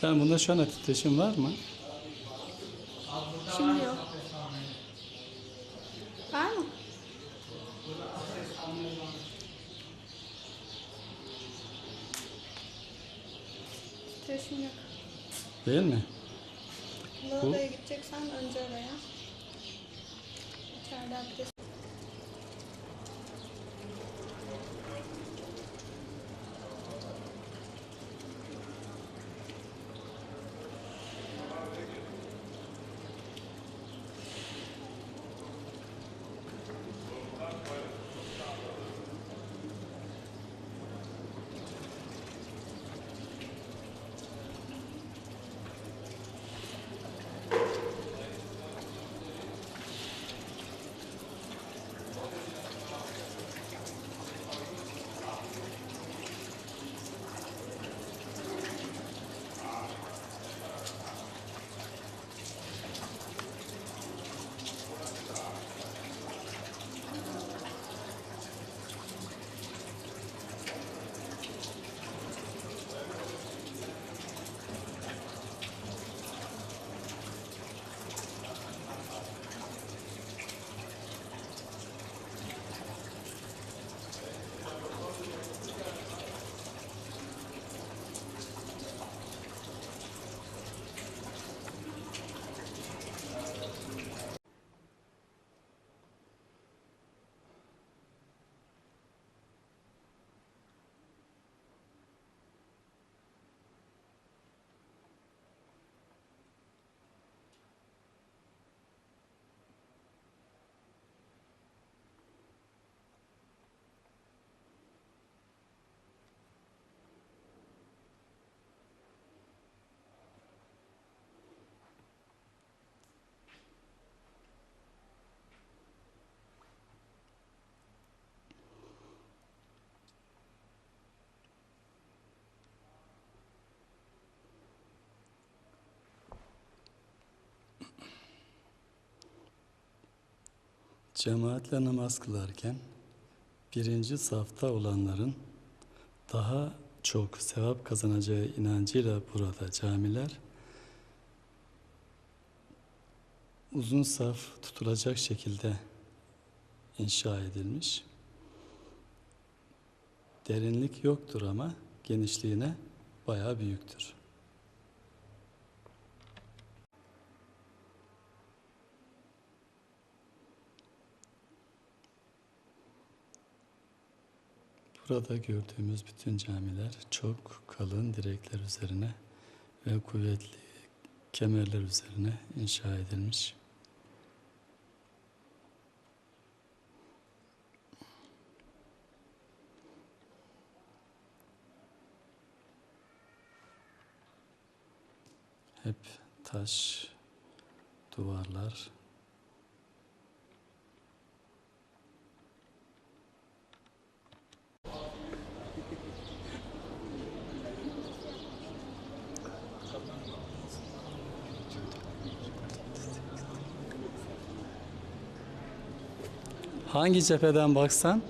Sen bunda şu an titreşim var mı? Şimdi yok. Var mı? Titreşim yok. Değil mi? Lavaboya gideceksen önce oraya. İçeride abdest. Cemaatle namaz kılarken birinci safta olanların daha çok sevap kazanacağı inancıyla burada camiler uzun saf tutulacak şekilde inşa edilmiş. Derinlik yoktur ama genişliğine bayağı büyüktür. Burada gördüğümüz bütün camiler çok kalın direkler üzerine ve kuvvetli kemerler üzerine inşa edilmiş. Hep taş duvarlar. Hangi cepheden baksan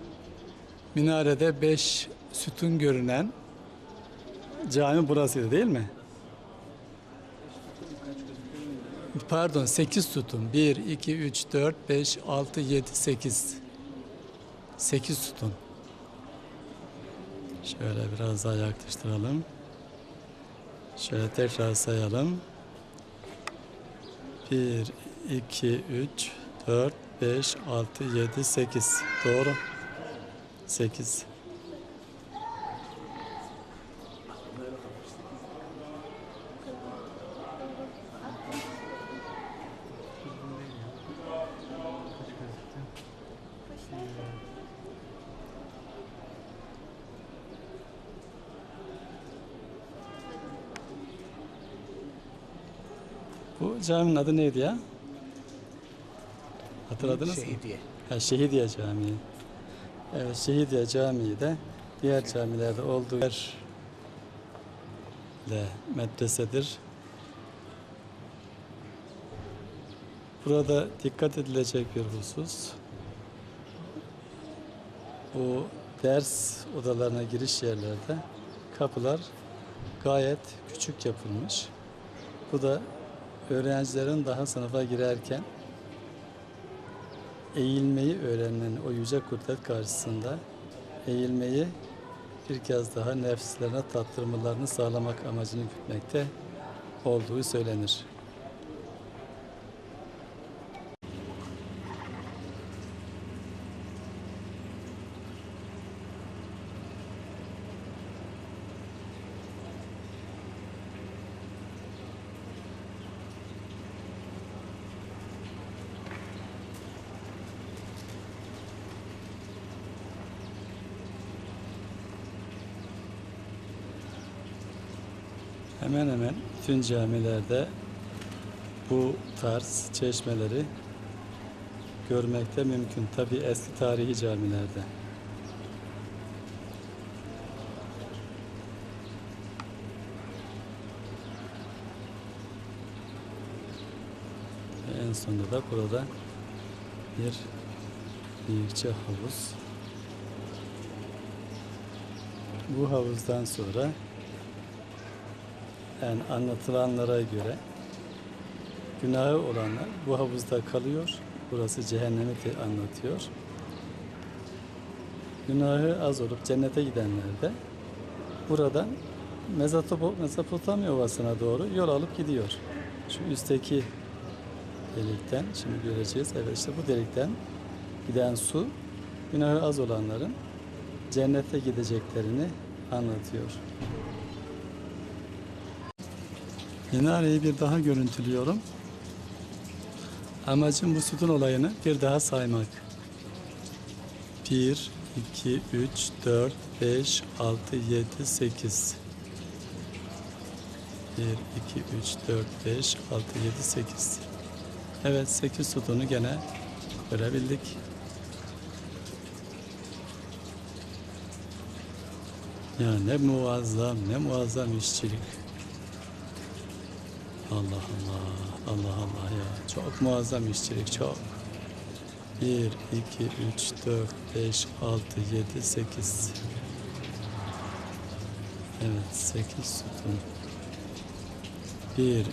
minarede beş sütun görünen cami burasıydı değil mi? Pardon 8 sütun. 1, 2, 3, 4, 5, 6, 7, 8. 8 sütun. Şöyle biraz daha yaklaştıralım. Şöyle tekrar sayalım. 1, 2, 3, 4, 5, 6, 7, 8. Doğru. 8. Bu caminin adı neydi ya? Hatırladınız mı? Şehidiye. Ha, Şehidiye Camii. Evet, Şehidiye Camii de diğer camilerde olduğu yerle medresedir. Burada dikkat edilecek bir husus. Bu ders odalarına giriş yerlerde kapılar gayet küçük yapılmış. Bu da öğrencilerin daha sınıfa girerken eğilmeyi öğrenen o yüce kudret karşısında eğilmeyi bir kez daha nefslerine tattırmalarını sağlamak amacını gütmekte olduğu söylenir. Hemen hemen bütün camilerde bu tarz çeşmeleri görmekte mümkün. Tabi eski tarihi camilerde. Ve en sonunda da burada bir büyükçe havuz. Bu havuzdan sonra yani anlatılanlara göre günahı olanlar bu havuzda kalıyor. Burası cehennemi anlatıyor. Günahı az olup cennete gidenler de buradan Mezopotamya Ovası'na doğru yol alıp gidiyor. Şu üstteki delikten, şimdi göreceğiz. Evet işte bu delikten giden su günahı az olanların cennete gideceklerini anlatıyor. Minareyi bir daha görüntülüyorum. Amacım bu sütun olayını bir daha saymak. 1, 2, 3, 4, 5, 6, 7, 8. 1, 2, 3, 4, 5, 6, 7, 8. Evet 8 sütunu gene görebildik. Ya ne muazzam, ne muazzam işçilik. Allah Allah, Allah Allah ya. Çok muazzam işçilik, çok. 1, 2, 3, 4, 5, 6, 7, 8. Evet, 8 sütun. 1, 2,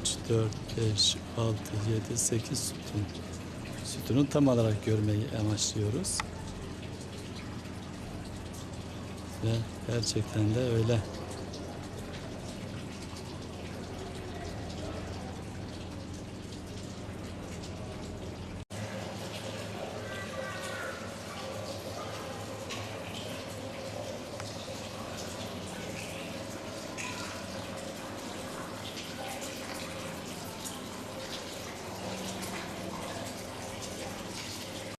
3, 4, 5, 6, 7, 8 sütun. Sütunu tam olarak görmeyi amaçlıyoruz. Ve gerçekten de öyle.